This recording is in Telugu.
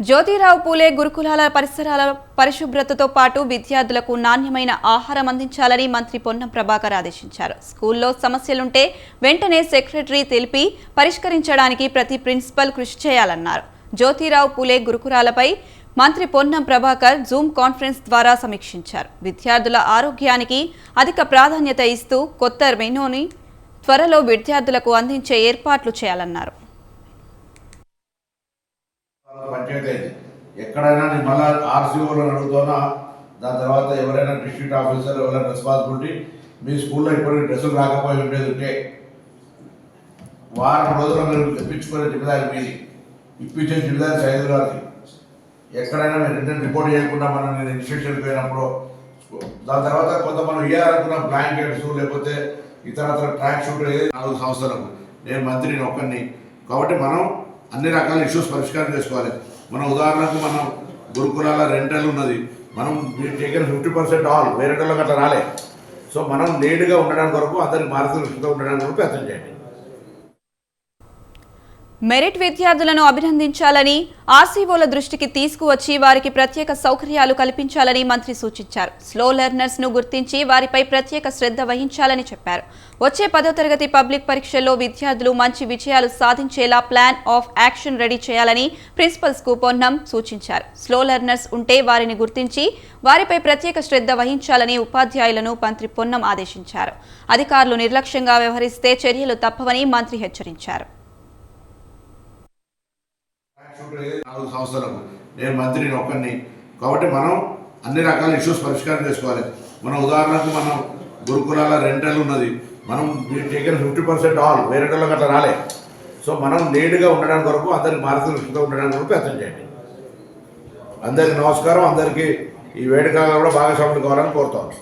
జ్యోతిరావు పూలే గురుకులాల పరిసరాల పరిశుభ్రతతో పాటు విద్యార్థులకు నాణ్యమైన ఆహారం అందించాలని మంత్రి పొన్నం ప్రభాకర్ ఆదేశించారు. స్కూల్లో సమస్యలుంటే వెంటనే సెక్రటరీ తెలిపి పరిష్కరించడానికి ప్రతి ప్రిన్సిపల్ కృషి చేయాలన్నారు. జ్యోతిరావు పూలే గురుకులాలపై మంత్రి పొన్నం ప్రభాకర్ జూమ్ కాన్ఫరెన్స్ ద్వారా సమీక్షించారు. విద్యార్థుల ఆరోగ్యానికి అధిక ప్రాధాన్యత ఇస్తూ కొత్త మెనూని త్వరలో విద్యార్థులకు అందించే ఏర్పాట్లు చేయాలన్నారు. తర్వాత పంచాయతీ అయింది ఎక్కడైనా నేను మళ్ళీ ఆర్సీఓలను అడుగుతున్నా దాని తర్వాత ఎవరైనా డిస్ట్రిక్ట్ ఆఫీసర్ ఎవరైనా రెస్పాన్సిబిలిటీ మీ స్కూల్లో ఇప్పటికీ డ్రెస్సులు రాకపోయి ఉండేది ఉంటే వారం రోజులు మీరు తెప్పించుకునే జిమ్మదారి మీది. ఇప్పించే జిమ్మదారి సైదు గారికి ఎక్కడైనా మీరు రిటర్న్ రిపోర్ట్ చేయకుండా మనం నేను ఇన్స్టిట్యూషన్కి పోయినప్పుడు దాని తర్వాత కొంత మనం ఇవ్వాలనుకున్న బ్లాంకెట్స్ లేకపోతే ఇతర ట్రాక్ షూట్ నాలుగు సంవత్సరాలకు నేను మంత్రిని ఒక్కరిని కాబట్టి మనం అన్ని రకాల ఇష్యూస్ పరిష్కారం చేసుకోవాలి. మన ఉదాహరణకు మనం గురుకులాల రెంటల్ ఉన్నది. మనం టేకన్ ఫిఫ్టీ పర్సెంట్ ఆల్ వేరేటోళ్ళకి అట్లా రాలే. సో మనం లేటుగా ఉండడానికి వరకు అందరికి మార్గదర్శకంగా ఉండడానికి వరకు ప్రయత్నం చేయండి. మెరిట్ విద్యార్థులను అభినందించాలని ఆర్సీఓల దృష్టికి తీసుకువచ్చి వారికి ప్రత్యేక సౌకర్యాలు కల్పించాలని మంత్రి సూచించారు. స్లో లెర్నర్స్ను గుర్తించి వారిపై ప్రత్యేక శ్రద్ధ వహించాలని చెప్పారు. వచ్చే పదో తరగతి పబ్లిక్ పరీక్షల్లో విద్యార్థులు మంచి విజయాలు సాధించేలా ప్లాన్ ఆఫ్ యాక్షన్ రెడీ చేయాలని ప్రిన్సిపల్స్కు పొన్నం సూచించారు. స్లో లెర్నర్స్ ఉంటే వారిని గుర్తించి వారిపై ప్రత్యేక శ్రద్ధ వహించాలని ఉపాధ్యాయులను మంత్రి పొన్నం ఆదేశించారు. అధికారులు నిర్లక్ష్యంగా వ్యవహరిస్తే చర్యలు తప్పవని మంత్రి హెచ్చరించారు. నాలుగు సంవత్సరాలకు. నేను మంత్రిని ఒక్కరిని కాబట్టి మనం అన్ని రకాల ఇష్యూస్ పరిష్కారం చేసుకోవాలి. మన ఉదాహరణకు మనం గురుకులాల రెంటల్ ఉన్నది. మనం టేకన్ ఫిఫ్టీ పర్సెంట్ ఆల్ వేరే వాళ్ళకి అట్లా రాలే. సో మనం లేటుగా ఉండడానికి వరకు అందరికి మార్గదర్శకంగా ఉండడానికి వరకు ప్రయత్నం చేయండి. అందరికి నమస్కారం అందరికీ ఈ వేడుకగా కూడా భాగస్వాములు కావాలని కోరుతాను